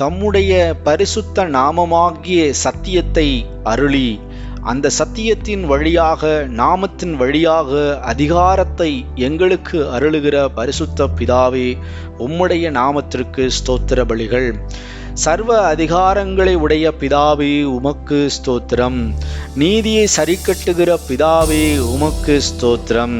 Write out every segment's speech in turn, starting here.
தம்முடைய பரிசுத்த நாமமாகிய சத்தியத்தை அருளி அந்த சத்தியத்தின் வழியாக நாமத்தின் வழியாக அதிகாரத்தை எங்களுக்கு அருளுகிற பரிசுத்த பிதாவே உம்முடைய நாமத்திற்கு ஸ்தோத்திர பலிகள். சர்வ அதிகாரங்களை உடைய பிதாவே உமக்கு ஸ்தோத்திரம். நீதியை சரிக்கட்டுகிற பிதாவே உமக்கு ஸ்தோத்திரம்.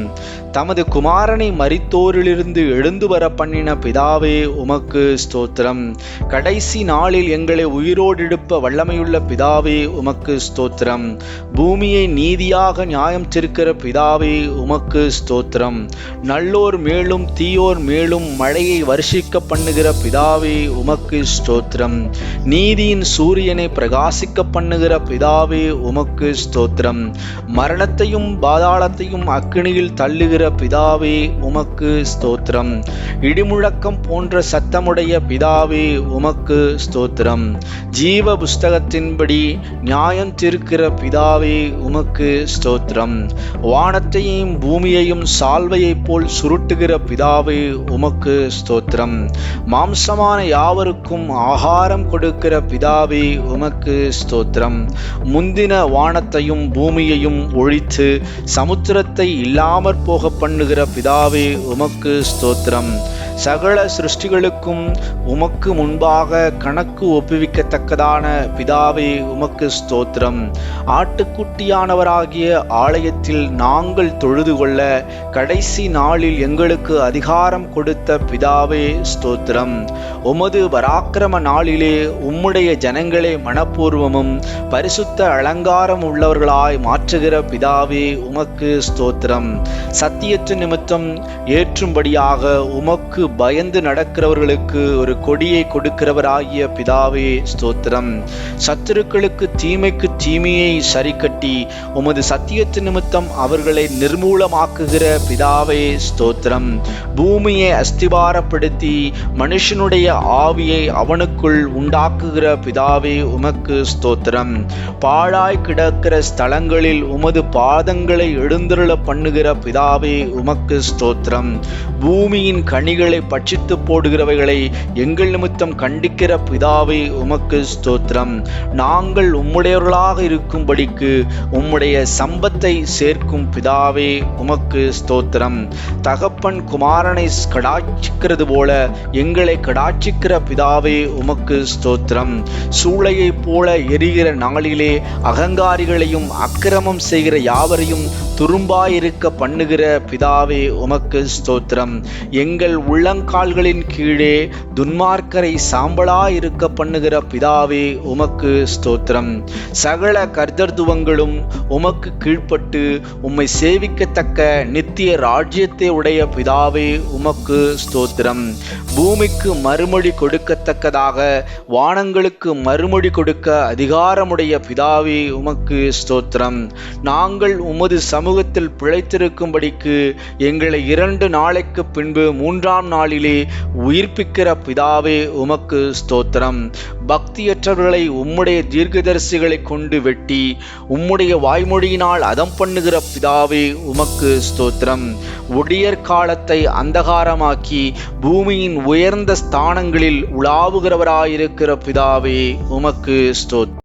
தமது குமாரனை மறித்தோரிலிருந்து எழுந்து வர பண்ணின பிதாவே உமக்கு ஸ்தோத்திரம். கடைசி நாளில் எங்களை உயிரோடு வல்லமையுள்ள பிதாவே உமக்கு ஸ்தோத்திரம். பூமியை நீதியாக நியாயம் திருக்கிற பிதாவே உமக்கு ஸ்தோத்திரம். நல்லோர் மேலும் தீயோர் மேலும் மழையை வருஷிக்க பண்ணுகிற பிதாவே உமக்கு ஸ்தோத்திரம். நீதியின் சூரியனை பிரகாசிக்க பண்ணுகிற பிதாவே உமக்கு ஸ்தோத்திரம். மரணத்தையும் பாதாளத்தையும் அக்கினியில் தள்ளுகிற பிதாவே உமக்கு ஸ்தோத்திரம். இடிமுழக்கம் போன்ற சத்தமுடைய பிதாவே உமக்கு ஸ்தோத்திரம். ஜீவ புஸ்தகத்தின்படி நியாயம் திருக்கிற பிதாவே உமக்கு ஸ்தோத்திரம். வானத்தையும் பூமியையும் சால்வையைப் போல் சுருட்டுகிற பிதாவே உமக்கு ஸ்தோத்திரம். மாம்சமான யாவருக்கும் ஆகாரம் கொடுக்கிற பிதாவே உமக்கு ஸ்தோத்திரம். முந்தின வானத்தையும் பூமியையும் ஒழித்து சமுத்திரத்தை இல்லாமற் போக பண்ணுகிற பிதாவே உமக்கு ஸ்தோத்திரம். சகல சிருஷ்டிகளுக்கும் உமக்கு முன்பாக கணக்கு ஒப்புவிக்கத்தக்கதான பிதாவே உமக்கு ஸ்தோத்திரம். ஆட்டுக்குட்டியானவராகிய ஆலயத்தில் நாங்கள் தொழுது கொள்ள கடைசி நாளில் எங்களுக்கு அதிகாரம் கொடுத்த பிதாவே ஸ்தோத்திரம். உமது பராக்கிரம நாளிலே உம்முடைய ஜனங்களை மனப்பூர்வமும் பரிசுத்த அலங்காரம் உள்ளவர்களாய் மாற்றுகிற பிதாவே உமக்கு ஸ்தோத்திரம். சத்தியத்து நிமித்தம் ஏற்றும்படியாக உமக்கு பயந்து நடக்கிறவர்களுக்கு ஒரு கொடியை கொடுக்கிறவராகிய பிதாவே ஸ்தோத்திரம். சத்துருக்களுக்கு தீமைக்கு தீமையை சரி கட்டி உமது சத்தியத்து நிமித்தம் அவர்களை நிர்மூலமாக்குகிற பிதாவே ஸ்தோத்திரம். பூமியை அஸ்திபாரப்படுத்தி மனுஷனுடைய ஆவியை அவனுக்குள் உண்டாக்குகிற பிதாவே உமக்கு ஸ்தோத்திரம். பாழாய் கிடக்கிற ஸ்தலங்களில் உமது பாதங்களை எழுந்திருள பண்ணுகிற பிதாவே உமக்கு ஸ்தோத்திரம். பூமியின் கனிகளை எங்களை பட்சித்து போடுகிறவைகளை எங்கள் நிமித்தம் கண்டிக்கிற பிதாவை உமக்கு ஸ்தோத்திரம். நாங்கள் உம்முடையவர்களாக இருக்கும்படிக்கு உம்முடைய சம்பத்தை சேர்க்கும் பிதாவே உமக்கு ஸ்தோத்திரம். தகப்பன் குமாரனை கடாட்சிக்கிறது போல எங்களை கடாட்சிக்கிற பிதாவே உமக்கு ஸ்தோத்திரம். சூளையைப் போல எரிகிற நாளிலே அகங்காரிகளையும் அக்கிரமம் செய்கிற யாவரையும் துரும்பாயிருக்க பண்ணுகிற பிதாவே உமக்கு ஸ்தோத்திரம். எங்கள் உள்ளங்கால்களின் கீழே துன்மார்க்கரை சாம்பலாயிருக்க பண்ணுகிற பிதாவே உமக்கு ஸ்தோத்திரம். சகல கர்த்தர்துவங்களும் உமக்கு கீழ்ப்பட்டு உம்மை சேவிக்கத்தக்க நித்திய ராஜ்யத்தை உடைய பிதாவே உமக்கு ஸ்தோத்திரம். பூமிக்கு மறுமொழி கொடுக்கத்தக்கதாக வானங்களுக்கு மறுமொழி கொடுக்க அதிகாரமுடைய பிதாவே உமக்கு ஸ்தோத்திரம். நாங்கள் உமது சமூகத்தில் பிழைத்திருக்கும்படிக்கு எங்களை இரண்டு நாளைக்கு பின்பு மூன்றாம் நாளிலே உயிர்ப்பிக்கிற பிதாவே உமக்கு ஸ்தோத்திரம். பக்தியற்றவர்களை உம்முடைய தீர்க்கதரிசிகளை கொண்டு வெட்டி உம்முடைய வாய்மொழியினால் அதம் பண்ணுகிற பிதாவே உமக்கு ஸ்தோத்திரம். ஒடியற் காலத்தை அந்தகாரமாக்கி பூமியின் உயர்ந்த ஸ்தானங்களில் உலாவுகிறவராயிருக்கிற பிதாவே உமக்கு ஸ்தோத்திரம்